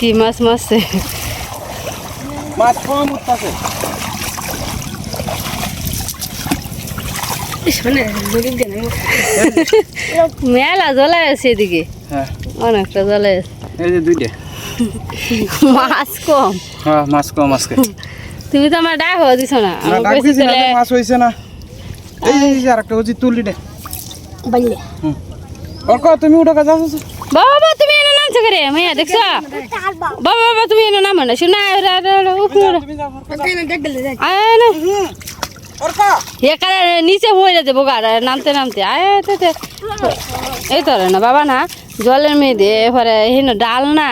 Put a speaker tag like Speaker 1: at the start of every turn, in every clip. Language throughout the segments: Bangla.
Speaker 1: কি মাছ মারছে?
Speaker 2: মাছ কম উঠতেছে।
Speaker 1: মেলা জ্বলাই আছে এদিকে।
Speaker 2: হ্যাঁ।
Speaker 1: অনেকটা জ্বলাই আছে।
Speaker 2: এই যে দুইটা।
Speaker 1: মাছ কম।
Speaker 2: হ্যাঁ মাছ কম আজকে।
Speaker 1: তুমি তো আমার ডাক হওয়া দিছ না।
Speaker 2: মাছ হইছে না। এই এই যে আরেকটা হচ্ছে তুলি দে হুম। অর্ক তুমি উঠো কাজ
Speaker 1: বাবা তুমি করে মাইয়া দেখছ? বাবা বাবা তুমি এনে নামো না শোনা না
Speaker 2: অর্ক
Speaker 1: এখানে নিচে হয়ে যাবে বোগার নামতে নামতে। আয় তো তো। এই তো না বাবা না জলের মেয়েদে এবারে হেন ডাল না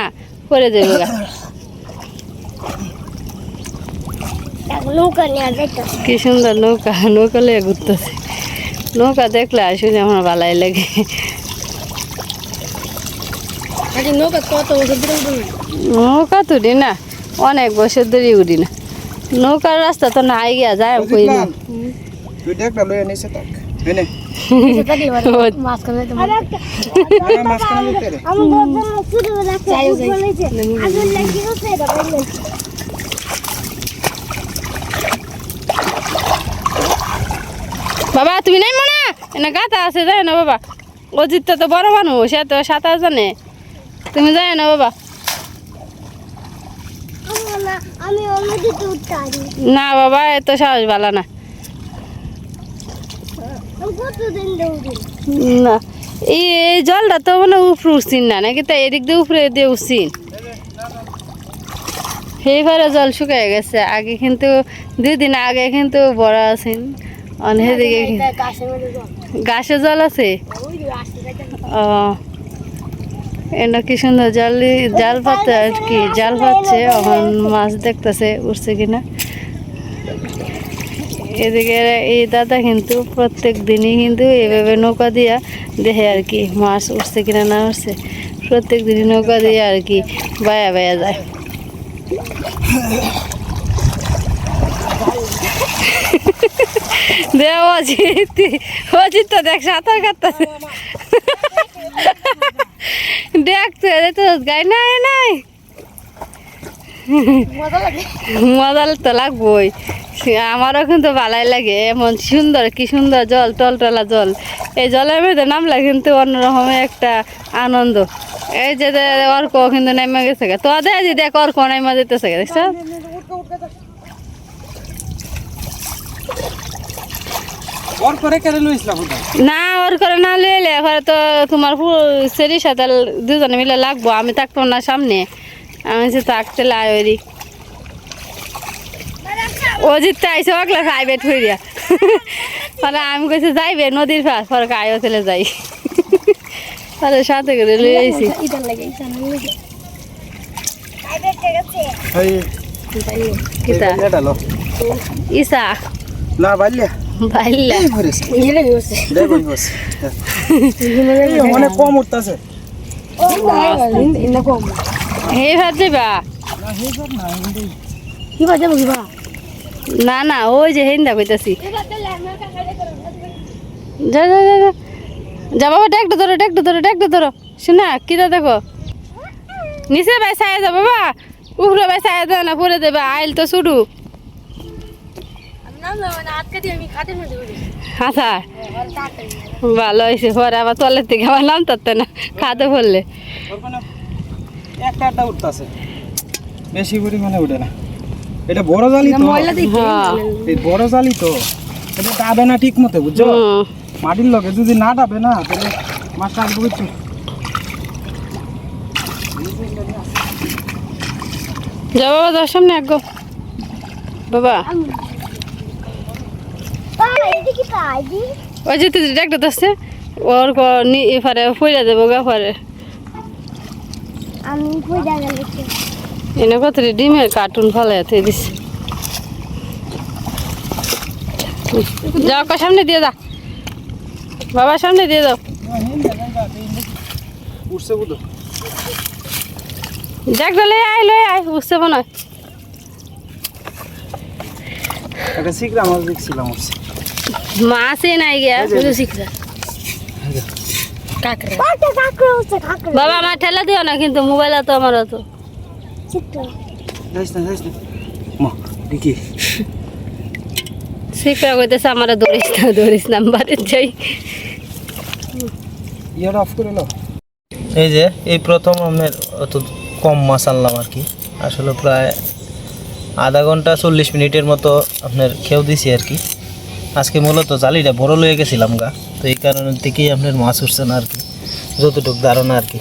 Speaker 1: পরে যাবে বোগা
Speaker 3: নৌকা
Speaker 1: কি সুন্দর নৌকা নৌকা লিয়ে ঘুরতেছে। নৌকা দেখলে আসলে আমার ভালাই লাগে।
Speaker 3: নৌকা
Speaker 1: তো উঠি না অনেক বছর ধরে উঠি না। নৌকার রাস্তা তো নাই গিয়া যায় কই না।
Speaker 2: হ্যাঁ,
Speaker 1: বাবা তুমি নাই মনে? এনে গাতা আছে যায় না বাবা। অজিত তো বড় মানুষ সে তো সাঁতার জানে। তুমি যায় না বাবা। না বাবা এত সাহস ভালো না। না। এই জলটা তো মানে উপরে উঠছিন না নাকি তো এদিক দিয়ে উপরে দিয়ে উঠছিন? সেইবারে জল শুকিয়ে গেছে। আগে কিন্তু দুই দিন আগে কিন্তু বড় আছেন।
Speaker 3: গাছের মধ্যে জল।
Speaker 1: গাছে জল আছে? ও। এটা কি সুন্দর জাল জাল পাচ্ছে আর কি, জাল পাচ্ছে, এখন মাছ দেখতেছে উঠছে কিনা। এদিকে এই দাদা কিন্তু প্রত্যেক দিনই কিন্তু এভাবে নৌকা দিয়া দেখে আর কি মাছ উঠছে কিনা না উঠছে প্রত্যেক দিনই নৌকা দিয়ে আর কি বায়া বায়া যায়। দেওয়া অজিত অজিত তো দেখ সাঁতার কাটতেছে। দেখতে তো গাই নাই নাই।
Speaker 3: মজা
Speaker 1: তো লাগবই। আমারও কিন্তু ভালাই লাগে এমন সুন্দর কি সুন্দর জল টলটলা জল। এই জলের মধ্যে নামলে কিন্তু অন্যরকম একটা আনন্দ। এই যে অর্ক কিন্তু নেমে গেছে। তো দেখ অর্ক নেমে যেতেছে দেখছ?
Speaker 2: ওর করে কেড়ে লইছিলাম
Speaker 1: না ওর করে না লইলে এবারে তো তোমার সেরির সাথে দুজনে মিলে লাগবো আমি থাকতাম না সামনে। আমি সে থাকতে লাই ওরি ও জিততে আইসে ওগুলা প্রাইভেট হয়ে দিয়া পরে আমি কইছি যাইবে নদীর পাশ পরে আয়ো চলে যাই। পরে সাথে করে লই আইছি। ইসা
Speaker 2: না বাইলে দে অনেক কম উঠতাছে।
Speaker 3: ও কম।
Speaker 1: হে ভাত দিবা?
Speaker 3: কি বুঝবা
Speaker 1: না না ওই যে হেন্দা কইতাছি। যা যা যা যা। যা বাবা ডেকটা ধরো ডেকটা ধরো ডেকটা ধরো। শোনা কিটা দেখো? নিচে ভাই ছায়া যা বাবা। উপরে ভাই দেয় না পরে দেবে আইল তো শুরু।
Speaker 3: নাম না আটকে দিয়ে আমি খাটের মধ্যে উঠি
Speaker 1: হাসা
Speaker 3: আর কাটে
Speaker 1: ভালো হয়েছে পরে আবার তলের থেকে আবার নাম না খাতে পড়লে।
Speaker 2: একটা উঠতাছে। বেশি পরিমাণে উঠে না। এটা বড় জালি তো।
Speaker 1: হ্যাঁ।
Speaker 2: এই বড় জালি তো। এটা ডাবে না ঠিক মতো বুঝছ? মাটির লগে যদি না ডাবে না তাহলে মাছটা আসবে কিছু
Speaker 1: যা বাবা যার সামনে আগ বাবা
Speaker 3: পাই এদিকে কি পাই দি
Speaker 1: ওই যে তুই ডাকটা ধরছে ওর এফারে ফুইরা দেবো গা
Speaker 3: কই
Speaker 1: এনে কত ডিমের কার্টুন ফলে তুই দিস যাও কা সামনে দিয়ে যা। বাবা সামনে দিয়ে দাও।
Speaker 2: উঠছে বুঝো
Speaker 1: দেখ লই আয় লই আয় বুঝতে মনে হয়।
Speaker 2: একটা শিখলাম মাছ দেখছিলাম উঠছে।
Speaker 1: মাছই নাই গিয়া
Speaker 3: কাকড়া।
Speaker 1: বাবা আমার ঠেলা দিও না কিন্তু মোবাইল তো আমার তো
Speaker 4: ছোট্ট
Speaker 5: যাইস না যাইস না। মা দেখি।
Speaker 1: শিখরা কইতেছে আমার ধরিস না ধরিস না বাড়িতে যাই।
Speaker 5: ইয়াটা অফ করে নাও। এই যে এই প্রথম আপনার অত কম মাছ আনলাম আর কি। আসলে প্রায় আধা ঘণ্টা চল্লিশ মিনিটের মতো আপনার খেয়েও দিছি আর কি। আজকে মূলত জালিটা বড় লয়ে গেছিলাম গা, তো এই কারণে থেকেই আপনার মাছ উঠছে না আর কি, যতটুকু ধারণা আর কি।